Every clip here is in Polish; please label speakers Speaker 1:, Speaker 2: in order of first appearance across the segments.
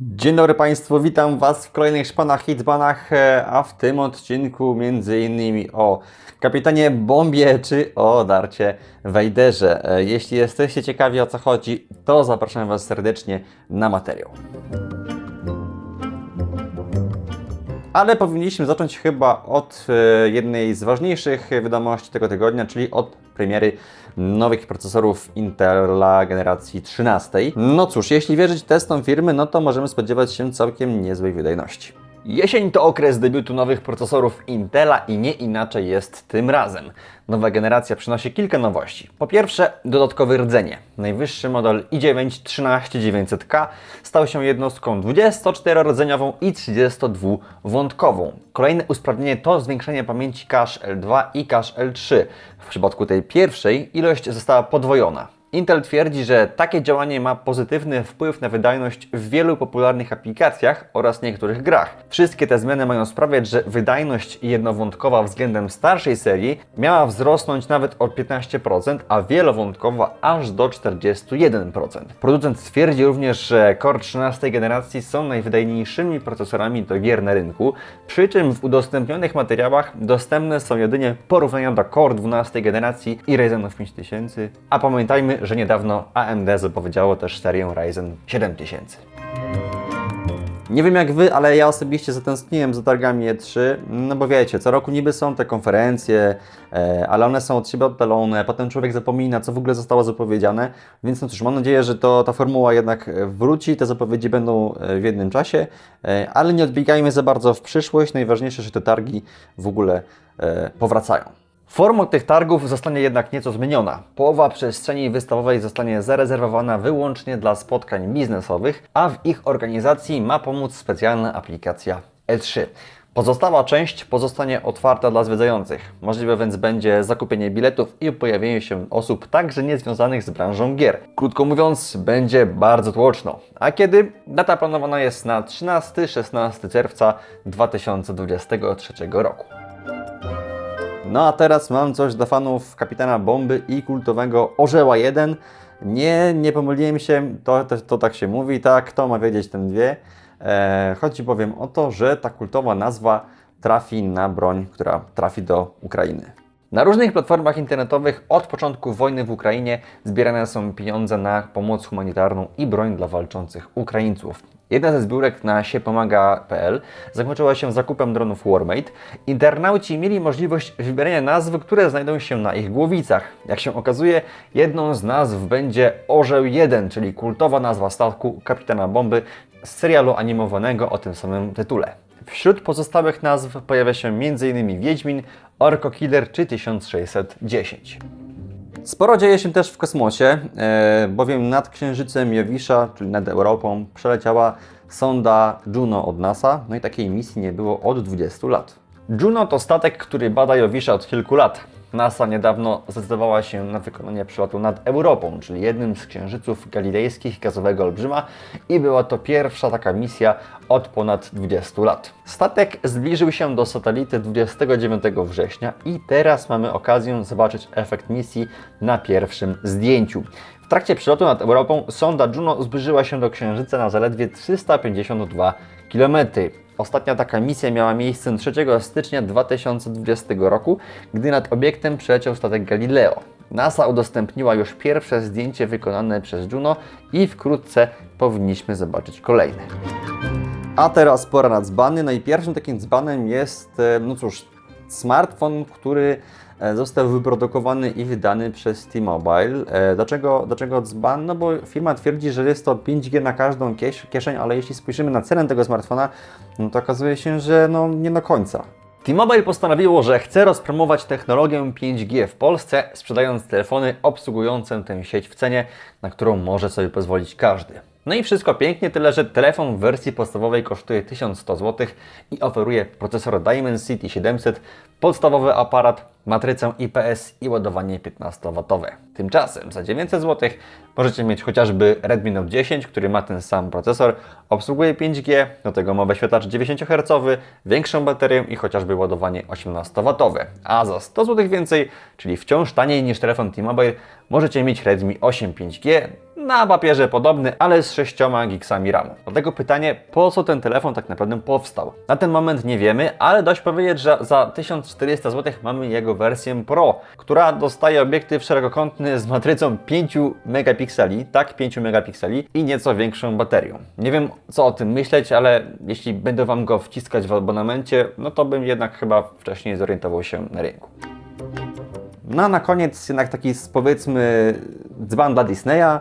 Speaker 1: Dzień dobry Państwu, witam Was w kolejnych szpanach hitbanach, e, a w tym odcinku innymi o kapitanie Bombie czy o Darcie Wejderze. E, Jeśli jesteście ciekawi o co chodzi, to zapraszam Was serdecznie na materiał. Ale powinniśmy zacząć chyba od e, jednej z ważniejszych wiadomości tego tygodnia, czyli od premiery nowych procesorów Intela generacji 13. No cóż, jeśli wierzyć testom firmy, no to możemy spodziewać się całkiem niezłej wydajności. Jesień to okres debiutu nowych procesorów Intela i nie inaczej jest tym razem. Nowa generacja przynosi kilka nowości. Po pierwsze, dodatkowe rdzenie. Najwyższy model i9 13900K stał się jednostką 24-rdzeniową i 32-wątkową. Kolejne usprawnienie to zwiększenie pamięci cache L2 i cache L3. W przypadku tej pierwszej ilość została podwojona. Intel twierdzi, że takie działanie ma pozytywny wpływ na wydajność w wielu popularnych aplikacjach oraz niektórych grach. Wszystkie te zmiany mają sprawiać, że wydajność jednowątkowa względem starszej serii miała wzrosnąć nawet o 15%, a wielowątkowa aż do 41%. Producent twierdzi również, że Core 13 generacji są najwydajniejszymi procesorami do gier na rynku, przy czym w udostępnionych materiałach dostępne są jedynie porównania do Core 12 generacji i Ryzenów 5000, a pamiętajmy, że niedawno AMD zapowiedziało też serię Ryzen 7000. Nie wiem jak Wy, ale ja osobiście zatęskniłem za targami E3, no bo wiecie, co roku niby są te konferencje, e, ale one są od siebie oddalone, potem człowiek zapomina, co w ogóle zostało zapowiedziane, więc no cóż, mam nadzieję, że to, ta formuła jednak wróci, te zapowiedzi będą e, w jednym czasie, e, ale nie odbiegajmy za bardzo w przyszłość, najważniejsze, że te targi w ogóle powracają. Forma tych targów zostanie jednak nieco zmieniona. Połowa przestrzeni wystawowej zostanie zarezerwowana wyłącznie dla spotkań biznesowych, a w ich organizacji ma pomóc specjalna aplikacja E3. Pozostała część pozostanie otwarta dla zwiedzających. Możliwe więc będzie zakupienie biletów i pojawienie się osób także niezwiązanych z branżą gier. Krótko mówiąc, będzie bardzo tłoczno. A kiedy? Data planowana jest na 13-16 czerwca 2023 roku. No a teraz mam coś dla fanów Kapitana Bomby i kultowego Orzeła 1. Nie, nie pomyliłem się, to, to, to tak się mówi, tak, kto ma wiedzieć ten wie. E, chodzi bowiem o to, że ta kultowa nazwa trafi na broń, która trafi do Ukrainy. Na różnych platformach internetowych od początku wojny w Ukrainie zbierane są pieniądze na pomoc humanitarną i broń dla walczących Ukraińców. Jedna ze zbiórek na siepomaga.pl zakończyła się zakupem dronów Warmate. Internauci mieli możliwość wybierania nazw, które znajdą się na ich głowicach. Jak się okazuje, jedną z nazw będzie Orzeł 1, czyli kultowa nazwa statku kapitana bomby z serialu animowanego o tym samym tytule. Wśród pozostałych nazw pojawia się m.in. Wiedźmin, Orko Killer czy 1610. Sporo dzieje się też w kosmosie, e, bowiem nad księżycem Jowisza, czyli nad Europą, przeleciała sonda Juno od NASA, no i takiej misji nie było od 20 lat. Juno to statek, który bada Jowisza od kilku lat. NASA niedawno zdecydowała się na wykonanie przelotu nad Europą, czyli jednym z księżyców galilejskich gazowego olbrzyma i była to pierwsza taka misja od ponad 20 lat. Statek zbliżył się do satelity 29 września i teraz mamy okazję zobaczyć efekt misji na pierwszym zdjęciu. W trakcie przelotu nad Europą sonda Juno zbliżyła się do Księżyca na zaledwie 352 km. Ostatnia taka misja miała miejsce 3 stycznia 2020 roku, gdy nad obiektem przeleciał statek Galileo. NASA udostępniła już pierwsze zdjęcie wykonane przez Juno i wkrótce powinniśmy zobaczyć kolejne. A teraz pora na dzbany. No i pierwszym takim dzbanem jest, e, no cóż, smartfon, który został wyprodukowany i wydany przez T-Mobile. E, Dlaczego, dlaczego dzban? No bo firma twierdzi, że jest to 5G na każdą kieszeń, ale jeśli spojrzymy na cenę tego smartfona, no to okazuje się, że no nie do końca. T-Mobile postanowiło, że chce rozpromować technologię 5G w Polsce, sprzedając telefony obsługujące tę sieć w cenie, na którą może sobie pozwolić każdy. No i wszystko pięknie, tyle że telefon w wersji podstawowej kosztuje 1100 zł i oferuje procesor Dimensity 700, podstawowy aparat, matrycę IPS i ładowanie 15W. Tymczasem za 900 zł możecie mieć chociażby Redmi Note 10, który ma ten sam procesor, obsługuje 5G, do tego ma wyświetlacz 90 Hz, większą baterię i chociażby ładowanie 18W. A za 100 zł więcej, czyli wciąż taniej niż telefon T-Mobile, możecie mieć Redmi 8 5G, na papierze podobny, ale z 6 gigsami RAMu. Dlatego pytanie, po co ten telefon tak naprawdę powstał? Na ten moment nie wiemy, ale dość powiedzieć, że za 1400 zł mamy jego wersję Pro, która dostaje obiektyw szerokokątny z matrycą 5 megapikseli, tak 5 megapikseli i nieco większą baterią. Nie wiem co o tym myśleć, ale jeśli będę Wam go wciskać w abonamencie, no to bym jednak chyba wcześniej zorientował się na rynku. No a na koniec jednak taki powiedzmy dzban dla Disneya,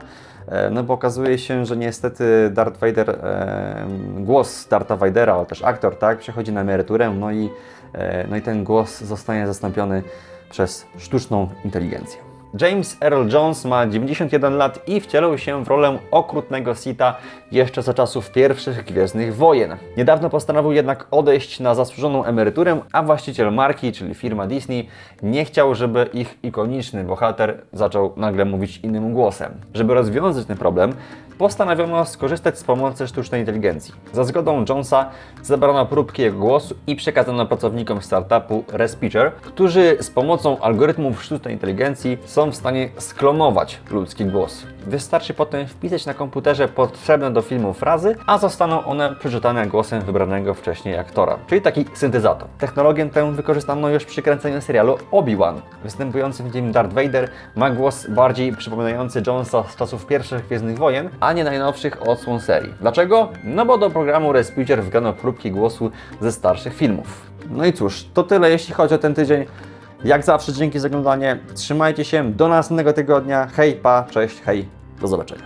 Speaker 1: no bo okazuje się, że niestety Darth Vader, e, głos Dartha Vadera, ale też aktor, tak, przechodzi na emeryturę, no i, e, no i ten głos zostanie zastąpiony przez sztuczną inteligencję. James Earl Jones ma 91 lat i wcielał się w rolę okrutnego Sita jeszcze za czasów pierwszych Gwiezdnych Wojen. Niedawno postanowił jednak odejść na zasłużoną emeryturę, a właściciel marki, czyli firma Disney, nie chciał, żeby ich ikoniczny bohater zaczął nagle mówić innym głosem. Żeby rozwiązać ten problem, postanowiono skorzystać z pomocy sztucznej inteligencji. Za zgodą Jonesa zebrano próbki jego głosu i przekazano pracownikom startupu Respitcher, którzy z pomocą algorytmów sztucznej inteligencji są w stanie sklonować ludzki głos. Wystarczy potem wpisać na komputerze potrzebne do filmu frazy, a zostaną one przeczytane głosem wybranego wcześniej aktora, czyli taki syntezator. Technologię tę wykorzystano już przy kręceniu serialu Obi-Wan. Występujący w nim Darth Vader ma głos bardziej przypominający Jonesa z czasów pierwszych Gwiezdnych Wojen, a nie najnowszych odsłon serii. Dlaczego? No bo do programu Respitcher wgrano próbki głosu ze starszych filmów. No i cóż, to tyle jeśli chodzi o ten tydzień. Jak zawsze dzięki za oglądanie, trzymajcie się, do następnego tygodnia, hej, pa, cześć, hej, do zobaczenia.